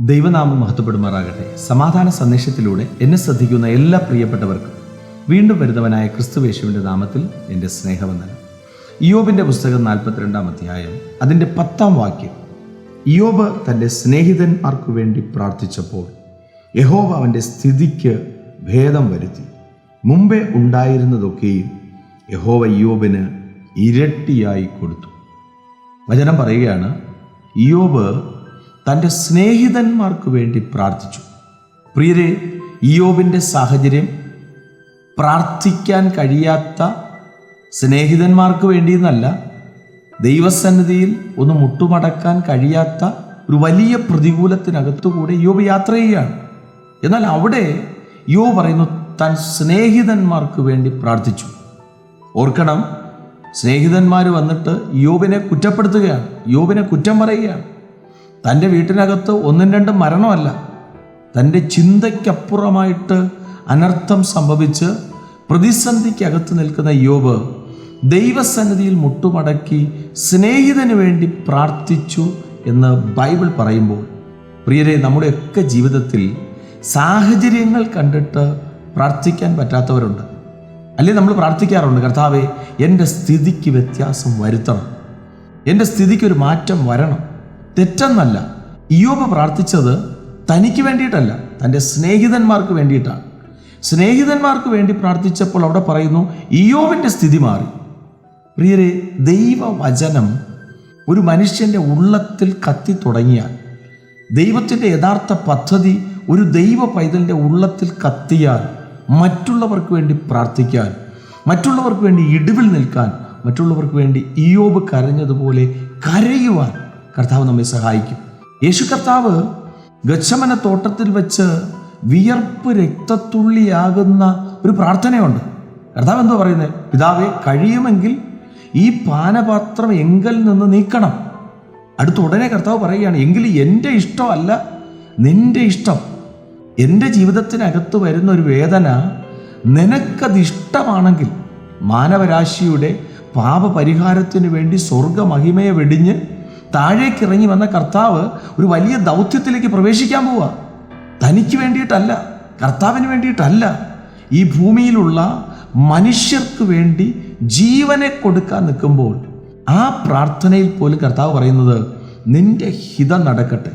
ദൈവനാമം മഹത്വപ്പെടുമാറാകട്ടെ. സമാധാന സന്ദേശത്തിലൂടെ എന്നെ ശ്രദ്ധിക്കുന്ന എല്ലാ പ്രിയപ്പെട്ടവർക്കും വീണ്ടും വരുന്നവനായ ക്രിസ്തുവേശുവിന്റെ നാമത്തിൽ എന്റെ സ്നേഹവന്ദനം. ഇയോബിന്റെ പുസ്തകം നാൽപ്പത്തിരണ്ടാം അധ്യായം അതിന്റെ പത്താം വാക്യം. ഇയോബ് തന്റെ സ്നേഹിതന്മാർക്ക് വേണ്ടി പ്രാർത്ഥിച്ചപ്പോൾ യഹോബ് അവന്റെ സ്ഥിതിക്ക് ഭേദം വരുത്തി. മുമ്പേ ഉണ്ടായിരുന്നതൊക്കെയും യഹോവ ഇയോബിന് ഇരട്ടിയായി കൊടുത്തു. വചനം പറയുകയാണ് ഇയോബ് തന്റെ സ്നേഹിതന്മാർക്ക് വേണ്ടി പ്രാർത്ഥിച്ചു. പ്രിയരെ ഇയോബിന്റെ സാഹചര്യം പ്രാർത്ഥിക്കാൻ കഴിയാത്ത സ്നേഹിതന്മാർക്ക് വേണ്ടിയെന്നല്ല ദൈവസന്നിധിയിൽ ഒന്ന് മുട്ടുമടക്കാൻ കഴിയാത്ത ഒരു വലിയ പ്രതികൂലത്തിനകത്തുകൂടെ യോബ് യാത്ര ചെയ്യുകയാണ്. എന്നാൽ അവിടെ യോ പറയുന്നു താൻ സ്നേഹിതന്മാർക്ക് വേണ്ടി പ്രാർത്ഥിച്ചു. ഓർക്കണം സ്നേഹിതന്മാർ വന്നിട്ട് യോബിനെ കുറ്റപ്പെടുത്തുകയാണ് യോബിനെ കുറ്റം പറയുകയാണ്. തന്റെ വീട്ടിനകത്ത് ഒന്നും രണ്ടും മരണമല്ല. തന്റെ ചിന്തയ്ക്കപ്പുറമായിട്ട് അനർത്ഥം സംഭവിച്ച് പ്രതിസന്ധിക്കകത്ത് നിൽക്കുന്ന യോബ് ദൈവസന്നിധിയിൽ മുട്ടുമടക്കി സ്നേഹിതന് വേണ്ടി പ്രാർത്ഥിച്ചു എന്ന് ബൈബിൾ പറയുമ്പോൾ പ്രിയരെ നമ്മുടെയൊക്കെ ജീവിതത്തിൽ സാഹചര്യങ്ങൾ കണ്ടിട്ട് പ്രാർത്ഥിക്കാൻ പറ്റാത്തവരുണ്ട്. അല്ലെ നമ്മൾ പ്രാർത്ഥിക്കാറുണ്ട് കർത്താവെ എന്റെ സ്ഥിതിക്ക് വ്യത്യാസം വരുത്തണം. എന്റെ സ്ഥിതിക്ക് ഒരു മാറ്റം വരണം. തെറ്റെന്നല്ല. ഇയോബ് പ്രാർത്ഥിച്ചത് തനിക്ക് വേണ്ടിയിട്ടല്ല തന്റെ സ്നേഹിതന്മാർക്ക് വേണ്ടിയിട്ടാണ്. സ്നേഹിതന്മാർക്ക് വേണ്ടി പ്രാർത്ഥിച്ചപ്പോൾ അവിടെ പറയുന്നു ഇയോബിന്റെ സ്ഥിതി മാറി. പ്രിയരെ ദൈവവചനം ഒരു മനുഷ്യന്റെ ഉള്ളത്തിൽ കത്തി തുടങ്ങിയാൽ ദൈവത്തിന്റെ യഥാർത്ഥ പദ്ധതി ഒരു ദൈവ പൈതലിന്റെ ഉള്ളത്തിൽ കത്തിയാൽ മറ്റുള്ളവർക്ക് വേണ്ടി പ്രാർത്ഥിക്കാൻ മറ്റുള്ളവർക്ക് വേണ്ടി ഇടിവിൽ നിൽക്കാൻ മറ്റുള്ളവർക്ക് വേണ്ടി ഇയോബ് കരഞ്ഞതുപോലെ കരയുവാൻ കർത്താവ് നമ്മെ സഹായിക്കും. യേശു കർത്താവ് ഗച്ഛമന തോട്ടത്തിൽ വെച്ച് വിയർപ്പ് രക്തത്തുള്ളിയാകുന്ന ഒരു പ്രാർത്ഥനയുണ്ട്. കർത്താവ് എന്തോ പറയുന്നത് പിതാവെ കഴിയുമെങ്കിൽ ഈ പാനപാത്രം എങ്കിൽ നിന്ന് നീക്കണം. അടുത്ത ഉടനെ കർത്താവ് പറയുകയാണ് എങ്കിൽ എന്റെ ഇഷ്ടമല്ല നിന്റെ ഇഷ്ടം. എന്റെ ജീവിതത്തിനകത്ത് വരുന്ന ഒരു വേദന നിനക്കത് ഇഷ്ടമാണെങ്കിൽ മാനവരാശിയുടെ പാപപരിഹാരത്തിന് വേണ്ടി സ്വർഗമഹിമയെ വെടിഞ്ഞ് താഴേക്ക് ഇറങ്ങി വന്ന കർത്താവ് ഒരു വലിയ ദൗത്യത്തിലേക്ക് പ്രവേശിക്കാൻ പോവുക തനിക്ക് വേണ്ടിയിട്ടല്ല കർത്താവിന് വേണ്ടിയിട്ടല്ല. ഈ ഭൂമിയിലുള്ള മനുഷ്യർക്ക് വേണ്ടി ജീവനെ കൊടുക്കാൻ നിൽക്കുമ്പോൾ ആ പ്രാർത്ഥനയിൽ പോലും കർത്താവ് പറയുന്നത് നിന്റെ ഹിതം നടക്കട്ടെ.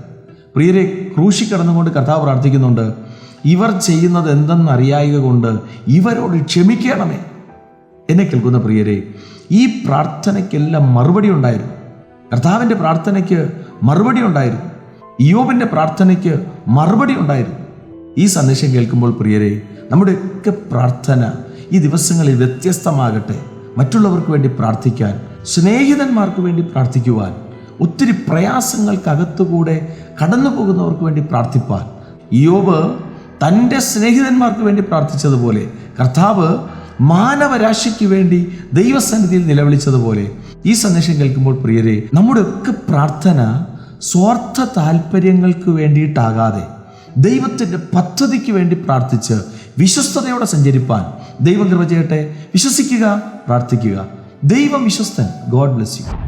പ്രിയരെ ക്രൂശി കിടന്നുകൊണ്ട് കർത്താവ് പ്രാർത്ഥിക്കുന്നുണ്ട് ഇവർ ചെയ്യുന്നത് എന്തെന്നറിയായക കൊണ്ട് ഇവരോട് ക്ഷമിക്കണമേ. എന്നെ കേൾക്കുന്ന പ്രിയരെ ഈ പ്രാർത്ഥനയ്ക്കെല്ലാം മറുപടി ഉണ്ടായിരുന്നു. കർത്താവിന്റെ പ്രാർത്ഥനയ്ക്ക് മറുപടി ഉണ്ടായിരുന്നു. ഇയോബിന്റെ പ്രാർത്ഥനയ്ക്ക് മറുപടി ഉണ്ടായിരുന്നു. ഈ സന്ദേശം കേൾക്കുമ്പോൾ പ്രിയരെ നമ്മുടെയൊക്കെ പ്രാർത്ഥന ഈ ദിവസങ്ങളിൽ വ്യത്യസ്തമാകട്ടെ. മറ്റുള്ളവർക്ക് വേണ്ടി പ്രാർത്ഥിക്കാൻ സ്നേഹിതന്മാർക്ക് വേണ്ടി പ്രാർത്ഥിക്കുവാൻ ഒത്തിരി പ്രയാസങ്ങൾക്കകത്തുകൂടെ കടന്നു പോകുന്നവർക്ക് വേണ്ടി പ്രാർത്ഥിപ്പാൻ. യോബ് തന്റെ സ്നേഹിതന്മാർക്ക് വേണ്ടി പ്രാർത്ഥിച്ചതുപോലെ കർത്താവ് മാനവരാശിക്ക് വേണ്ടി ദൈവസന്നിധിയിൽ നിലവിളിച്ചതുപോലെ ഈ സന്ദേശം കേൾക്കുമ്പോൾ പ്രിയരെ നമ്മുടെ ഒക്കെ പ്രാർത്ഥന സ്വാർത്ഥ താല്പര്യങ്ങൾക്ക് വേണ്ടിയിട്ടാകാതെ ദൈവത്തിന്റെ പദ്ധതിക്ക് വേണ്ടി പ്രാർത്ഥിച്ച് വിശ്വസ്തതയോടെ സഞ്ചരിപ്പാൻ ദൈവം കൃപ ചെയ്യട്ടെ. വിശ്വസിക്കുക പ്രാർത്ഥിക്കുക. ദൈവം വിശ്വസ്തൻ. God bless you